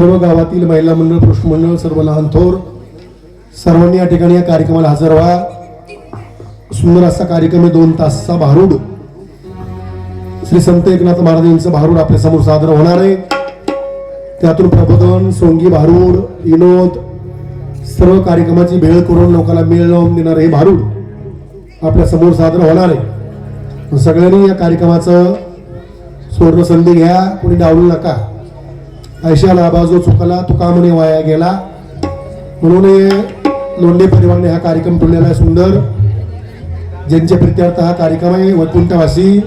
सर्व गावातील महिला मंडळ पुरुष मंडळ सर्व लहान थोर सर्वांनी या ठिकाणी या कार्यक्रमाला हजर व्हा. सुंदर असा कार्यक्रम आहे दोन तासचा भारूड. श्री संत एकनाथ महाराज यांचं भारूड आपल्यासमोर सादर होणार आहे. त्यातून प्रबोधन सोंगी भारूड विनोद सर्व कार्यक्रमाची भेळ करून लोकांना मेळ लावून देणार हे भारूड आपल्यासमोर सादर होणार आहे. सगळ्यांनी या कार्यक्रमाचं सुवर्ण संधी घ्या कोणी डावलू नका. ऐशा लाभा जो चुकला तुका म्हणे वाया गेला. म्हणून लोंढे परिवारने हा कार्यक्रम ठेवलेला आहे सुंदर. ज्यांच्या प्रित्यार्थ हा कार्यक्रम आहे वैकुंठवासी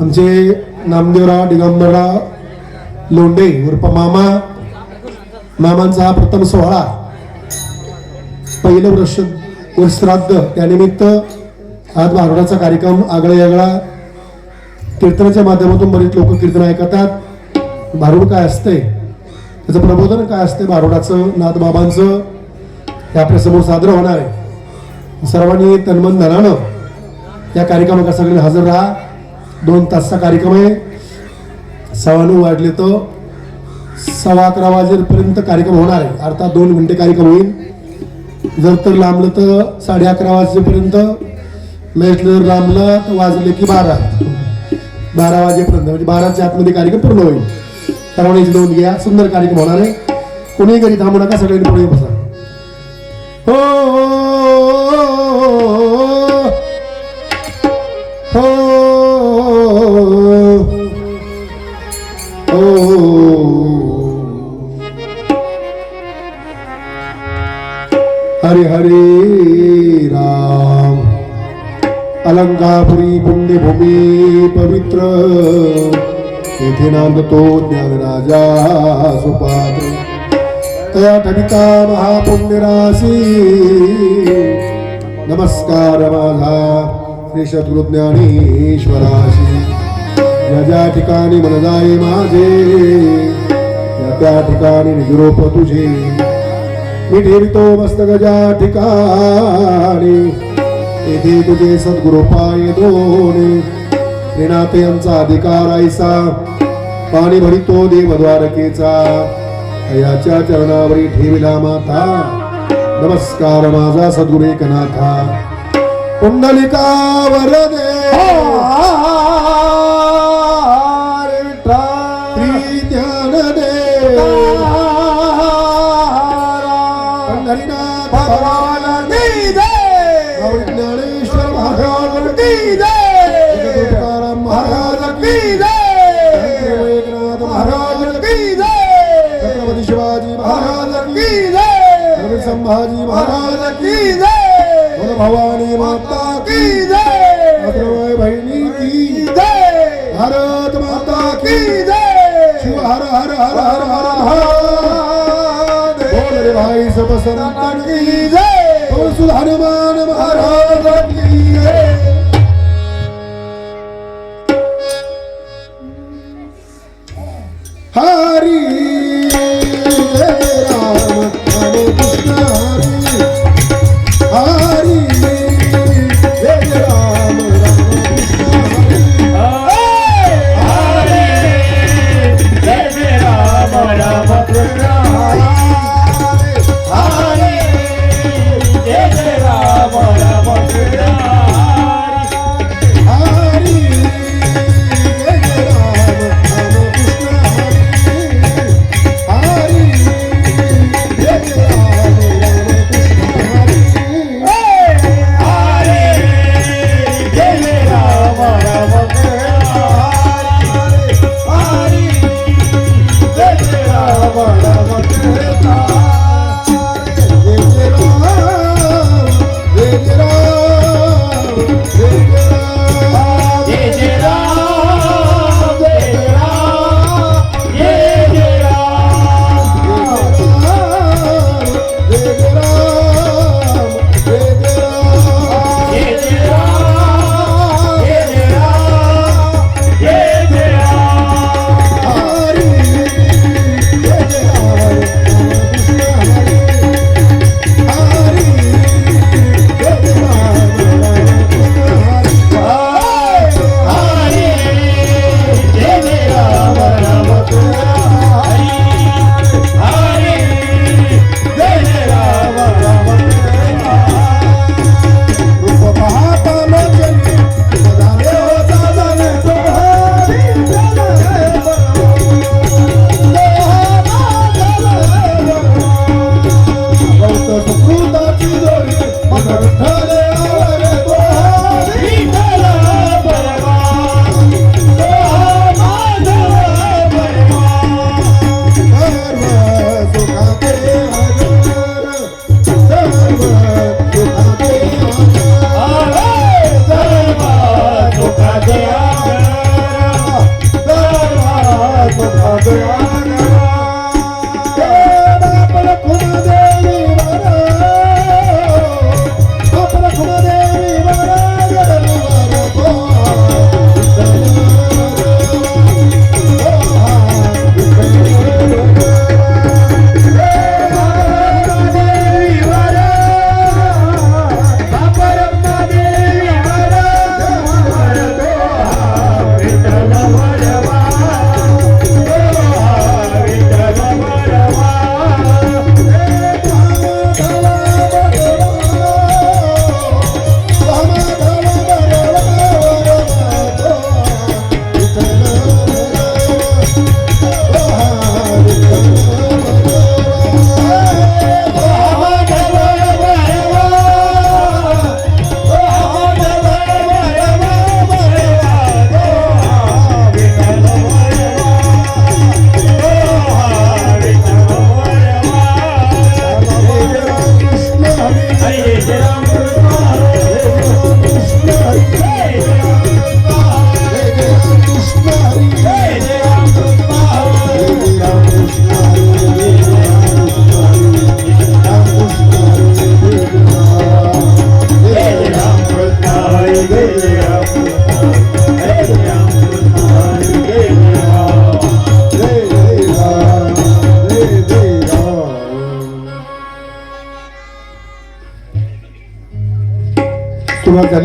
आमचे नामदेवराव दिगंबरराव लोंढे उर्फ मामा. मामांचा हा प्रथम सोहळा. पहिलं वर्ष वर्षश्राद्ध त्यानिमित्त आज भारुडाचा कार्यक्रम आगळा वेगळा कीर्तनाच्या माध्यमातून बरेच लोक कीर्तन ऐकतात. भारुड काय असते त्याचं प्रबोधन काय असते भारुडाचं नाथबाबांचं? हे आपल्यासमोर सादर होणार आहे. सर्वांनी तन्मन धनानं या कार्यक्रमाला सगळे हजर राहा. दोन तासचा कार्यक्रम आहे. सव्वा वाढले तर सव्वा अकरा वाजेपर्यंत कार्यक्रम होणार आहे. अर्थात दोन घंटे कार्यक्रम होईल. जर तर लांबलं तर साडे अकरा वाजेपर्यंत. नाही जर लांबलं तर वाजले की बारा. बारा वाजेपर्यंत म्हणजे बाराच्या आतमध्ये कार्यक्रम पूर्ण होईल. सर्वांनी दोन घ्या सुंदर कार्यक्रम होणार आहे. कोणीही घरी थांबू नका सगळ्यांनी पुढे बसा. हो हो. येथे नांदतो ज्ञानराजा सुपात्र। तया ठणिका महापुण्यराशी। नमस्कार माझा श्री सद्गुरुज्ञानेश्वराशी ज्या ज्या ठिकाणी मन जाई माझे त्या त्या ठिकाणी निजरूप तुझे। मी ठेवितो मस्तक ज्या ठिकाणी येथे तुझे सद्गुरु पाय दोन। त्रिनाथ यांचा अधिकार ऐसा पाणी भरितो देव द्वारकेचा याच्या चरणावरी ठेविला माता. नमस्कार माझा सद्गुरु एकनाथा. पुंडलिका वरदे दे. भगवान. ज्ञानेश्वर महाराज. बोल भवानी माता की अद्रवय बहिणी की भारत माता की शिव हर हर हर हर हर महादेव बोल रे भाई सब संतन की बोल सुध हनुमान महाराज की हरी जय।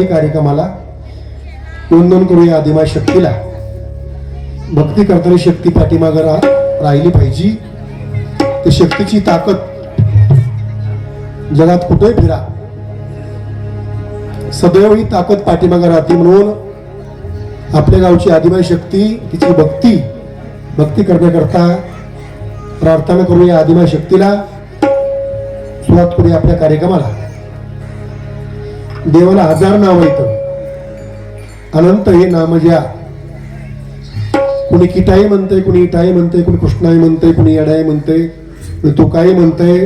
कार्यक्रमाला झाली कार्यक्रमाला वंदन करूया आदिमा शक्तीला. भक्ती करताना शक्ती पाठीमागं रा राहिली पाहिजे. ते शक्तीची ताकद जगात कुठेही फिरा. सदैव ही ताकद पाठीमागं राहते म्हणून आपल्या गावची आदिमाय शक्ती तिची भक्ती भक्ती करण्याकरता प्रार्थना करूया आदिमाय शक्तीला. सुरुवात करूया आपल्या कार्यक्रमाला. देवाला हजार नाव येत अनंत हे नाम ज्या. कुणी किटाई म्हणते कुणी इटाई म्हणते कुणी कृष्णाई म्हणते कुणी येडाई म्हणते कुणी तुकाई म्हणते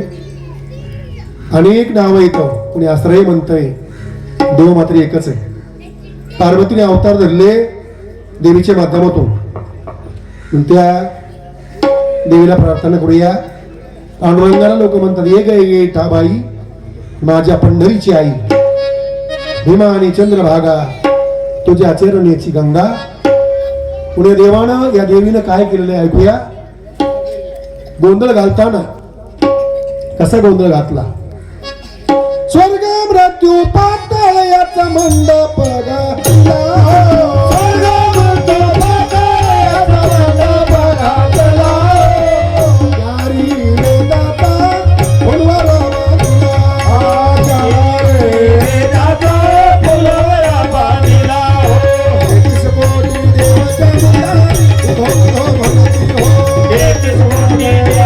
अनेक नाव येतं कुणी आश्रय म्हणतंय. देव मात्र एकच आहे. पार्वतीने अवतार धरले देवीच्या माध्यमातून. त्या देवीला प्रार्थना करूया. पांडुरंगाला लोक म्हणतात ये गे ये ठाबाई माझ्या पंढरीची आई. भीमा आणि चंद्रभागा तुझ्या चरणेची गंगा पुढे देवानं या देवीनं काय केलेलं ऐकूया गोंधळ घालताना कसा गोंधळ घातला स्वर्ग मृत्यू पातळ याचा मंडप हो.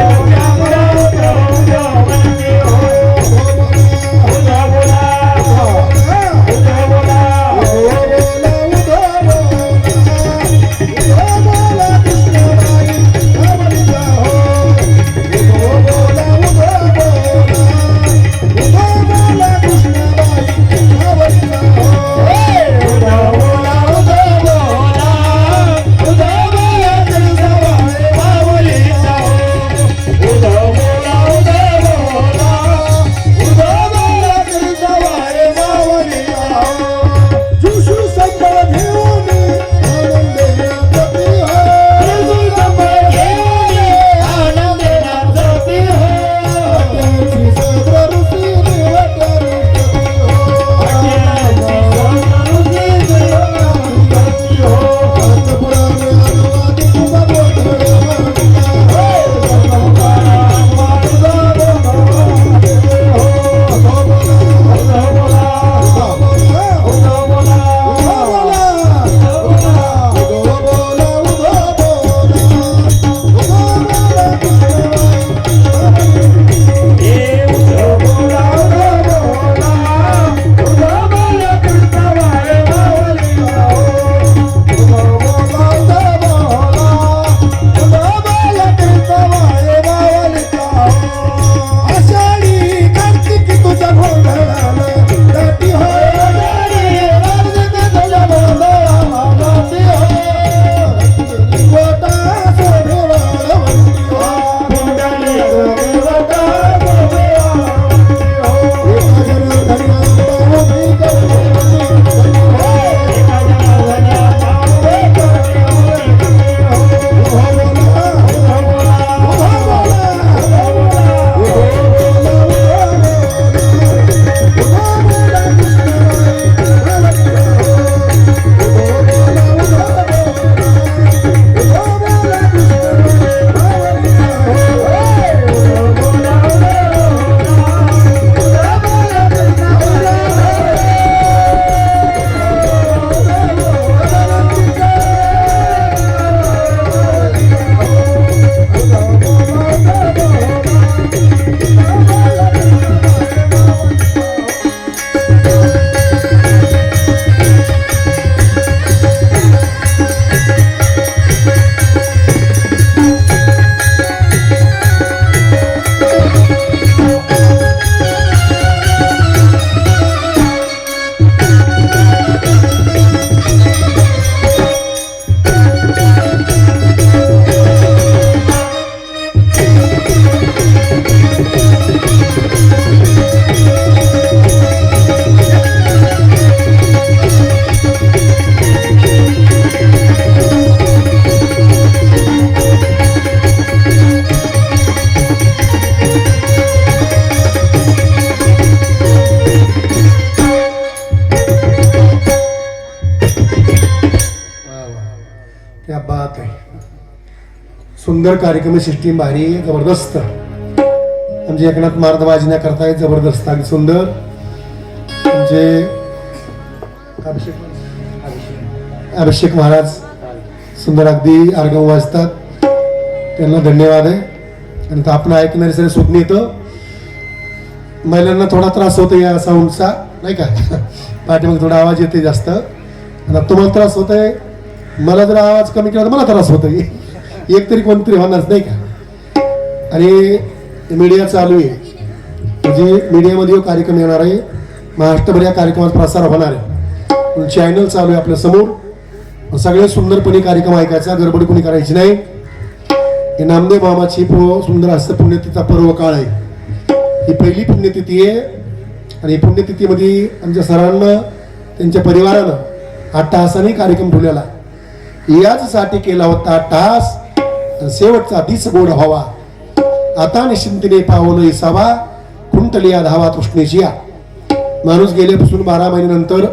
सुंदर कार्यक्रम सिस्टीम भारी जबरदस्त. म्हणजे एकनाथ मार्दबाजी न करताय जबरदस्त आणि सुंदर. म्हणजे अभिषेक महाराज सुंदर अगदी आर्गव वाजतात. त्यांना धन्यवाद आहे. आणि तर आपण ऐकणारे सगळे सुज्ञ येतं महिलांना थोडा त्रास होतो या साऊंडचा नाही का? पाठीमागे थोडा आवाज येते जास्त. आणि तुम्हाला त्रास होत आहे मला जर आवाज कमी केला तर मला त्रास होतोय. एक तरी कोणतरी होणारच नाही का? आणि मीडिया चालू आहे. म्हणजे मीडियामध्ये कार्यक्रम येणार आहे. महाराष्ट्रभर या कार्यक्रमाचा प्रसार होणार आहे. चॅनल चालू आहे आपल्यासमोर. सगळे सुंदरपणे कार्यक्रम ऐकायचा गडबड कोणी करायची नाही. हे नामदेव मामाची पो सुंदर असं पुण्यतिथीचा पर्व काळ आहे. ही पहिली पुण्यतिथी आहे. आणि पुण्यतिथीमध्ये आमच्या सरांना त्यांच्या परिवारानं आठ तासाने कार्यक्रम ठेवलेला याचसाठी केला होता आठ तास. शेवटचा दिस गोड व्हावा. आता निश्चिंतीने पावलं इसावा. कुंटलिया धावा तृष्णेची या माणूस गेल्यापासून बारा महिन्यानंतर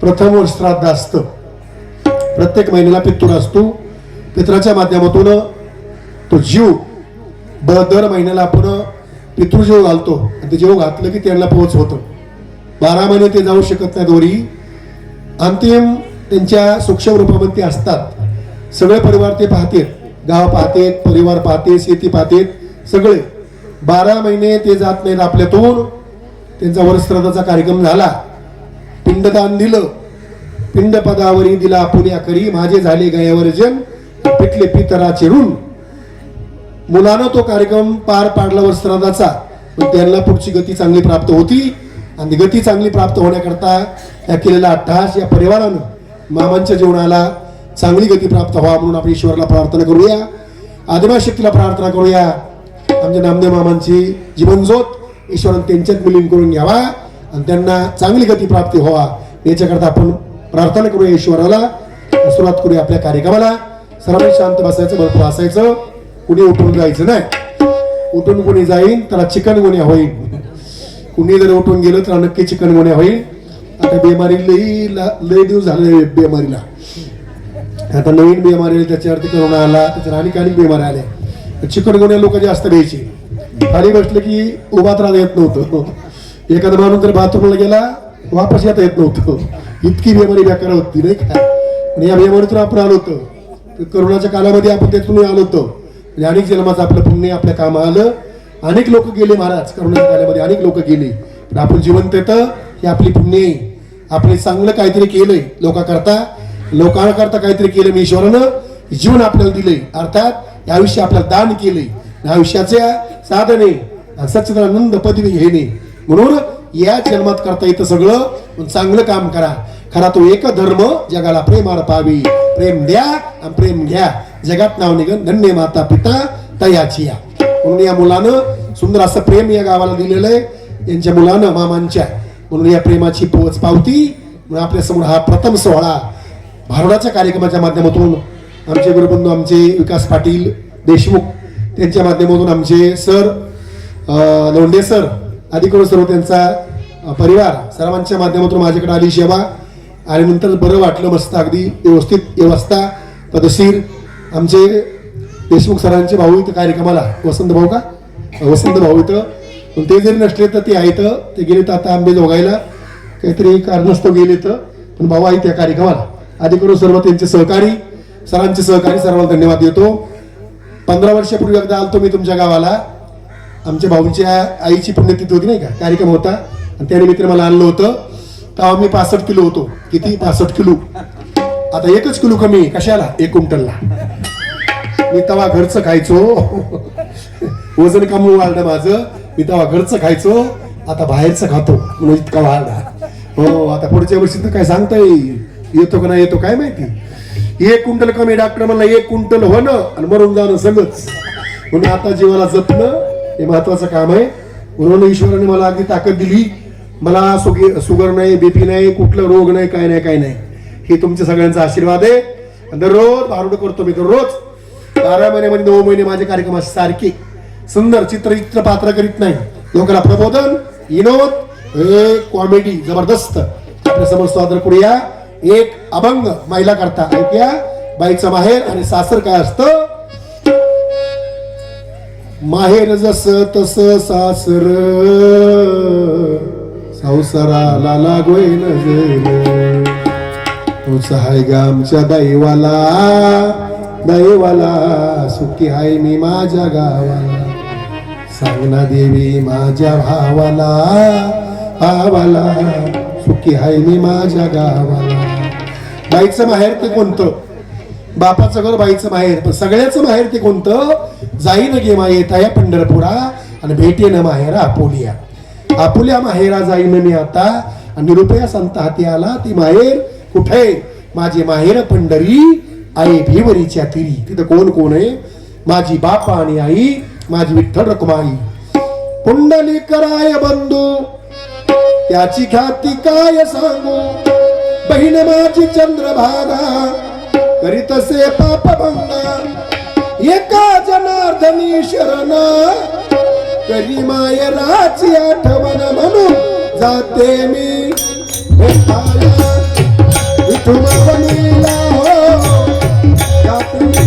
प्रथम वर्ष श्राद्ध असतं प्रत्येक महिन्याला पितृ असतो. पित्राच्या माध्यमातून तो जीव ब- दर महिन्याला आपण पितृजीव घालतो आणि ते जीव घातलं की त्यांना पोहोच होतं. बारा महिने ते जाऊ शकत नाही दोरी अंतिम त्यांच्या सूक्ष्म रूपामध्ये असतात. सगळे परिवार ते पाहतील. गाव पाहतेत परिवार पाहते शेती पाहतेत सगळे. बारा महिने ते जात नाहीत आपल्यातून. त्यांचा वरश्राद्धाचा कार्यक्रम झाला. पिंडदान दिलं. पिंड पदावरी दिला पुण्याकरी माझे झाले गयावर्जन पिटले पितरा चिरून. मुलानं तो कार्यक्रम पार पाडला वस्त्रादाचा पण त्यांना पुढची गती चांगली प्राप्त होती. आणि गती चांगली प्राप्त होण्याकरता या केलेला अट्टहास या परिवारानं मामांच्या जीवनाला चांगली गती प्राप्त व्हावा म्हणून आपण ईश्वराला प्रार्थना करूया. आदिमाशक्तीला प्रार्थना करूया. आमच्या नामदेव मामांची जीवनजोत ईश्वरानं त्यांच्यात विलीन करून घ्यावा आणि त्यांना चांगली गती प्राप्ती व्हावा याच्याकरता आपण प्रार्थना करूया ईश्वराला. सुरुवात करूया आपल्या कार्यक्रमाला. सर्वांनी शांत बसायचं भरपूर असायचं कुणी उठून जायचं नाही. उठून कोणी जाईन त्याला चिकन गुन्हा होईल कुणी जर उठून गेलं तर नक्की चिकन गुन्हा होईल. आता बेमारी लई लई दिवस झाले बेमारीला. आता नवीन बिमारी आली त्याच्यावरती करोना आला त्याच्यावर अनेक अनेक बिमाऱ्या आल्या. चिकन लोक जास्त घ्यायची खाली बसलं की उभात राहता येत नव्हतं. एखादा माणूस जर बाथरूमला गेला वापस येता येत नव्हतं. इतकी बेमारी बेकार होती नाही का? आणि या बिमारीतून आपण आलो होतो. तर करोनाच्या कालामध्ये आपण त्यातून आलो होतो. म्हणजे अनेक जन्माचं आपलं पुण्य आपल्या काम आलं. अनेक लोक गेले महाराज करोनाच्या कालामध्ये अनेक लोक गेले. पण आपण जिवंत येतं हे आपली पुण्य आपले चांगलं काहीतरी केलंय लोकांकरता. लोकांकरता काहीतरी केलं मी ईश्वरानं जीवन आपल्याला दिलंय. अर्थात या आयुष्य आपल्याला दान केले या विषयाचे साधने सच्चिदानंद पदवी घेणे. म्हणून या जन्मात करता येतं सगळं चांगलं काम करा. खरा तो एक धर्म जगाला प्रेमाळ पावी. प्रेम द्या आणि प्रेम घ्या. जगात नाव निघन धन्य माता पिता तयाची या. म्हणून या मुलानं सुंदर असं प्रेम या गावाला दिलेलं आहे. यांच्या मुलानं मामांच्या. म्हणून या प्रेमाची पोच पावती. म्हणून आपल्यासमोर हा प्रथम सोहळा. भारुडाच्या कार्यक्रमाच्या माध्यमातून आमचे गुरुबंधू आमचे विकास पाटील देशमुख त्यांच्या माध्यमातून आमचे सर लोंढे सर आदी करून सर्व त्यांचा परिवार सर्वांच्या माध्यमातून माझ्याकडे आली सेवा. आणि नंतर बरं वाटलं मस्त अगदी व्यवस्थित व्यवस्था पदशीर आमचे देशमुख सरांचे भाऊ इथं कार्यक्रमाला वसंत भाऊ का? वसंत भाऊ इथं. पण ते जरी नसले तर ते आहेत ते गेले तर आता आंबे जोगायला. काहीतरी कारणास्तव गेले तर. पण भाऊ आहे त्या कार्यक्रमाला. अधिकृत सर्व त्यांचे सहकारी सरांचे सहकारी सर्वांना धन्यवाद देतो. पंधरा वर्षापूर्वी एकदा आलतो मी तुमच्या गावाला. आमच्या भाऊंच्या आईची पुण्यतिथी होती नाही का? कार्यक्रम होता. आणि त्या निमित्ताने मला आणलं होतं. तेव्हा मी पासष्ट किलो होतो. किती? पासष्ट किलो. आता एकच किलो कमी कशाला? एक क्विंटलला. मी तेव्हा घरचं खायचो. वजन कमी वाढलं माझं. मी तेव्हा घरचं खायचो. आता बाहेरचं खातो. म्हणून इतका वाढला. हो आता पुढच्या वर्षी तर काय सांगता येईल? येतो का नाही येतो काय माहिती? एक क्विंटल कमी डॉक्टर म्हणला एक क्विंटल होणं आणि मरून जाणं सगळंच म्हणून आता जीवाला जपणं हे महत्वाचं काम आहे. म्हणून ईश्वराने मला अगदी ताकद दिली. मला सुगी शुगर नाही बीपी नाही कुठलं रोग नाही काय नाही काय नाही. हे तुमच्या सगळ्यांचा आशीर्वाद आहे. दररोज भारुड करतो मी दररोज. बारा महिन्यामध्ये नऊ महिने माझे कार्यक्रम असे सारखे. सुंदर चित्र चित्र पात्र करीत नाही. लोकांना प्रबोधन विनोद हे कॉमेडी जबरदस्त. आपल्यासमोर सादर करूया. एक अभंग महिला करता. ऐकूया. बाईचं माहेर आणि सासर काय असतं? माहेर जस तस सासर. संसाराला लागोय नजर. तोच हाय ग आमच्या दैवाला. दैवाला सुखी हाय मी माझ्या गावाला. सांगना देवी माझ्या भावाला. भावाला सुखी हाय मी माझ्या गावाला. बाईचं माहेर ते कोणतं? बापाचं घर बाईचं माहेर. पण सगळ्याचं माहेर ते कोणतं? जाईन गे मायेता या पंढरपुरा आणि भेटेन माहेर आपुलिया. आपुल्या माहेरा जाईन मी आता आणि रुपया संत हाती आला ती माहेर कुठे? माझी माहेर पंढरी आई भिवरीच्या तिरी. तिथं कोण कोण आहे? माझी बापा आणि आई माझी विठ्ठल रखुमाई. पुंडली कराय बंधू त्याची ख्याती काय सांगू? बहीण माझी चंद्रभागा करीतसे पाप भंगा एका जनार्दनी शरणा करी मायराची आठवण म्हणून जाते मी. भेटाया विठुमावणीला हो जाते मी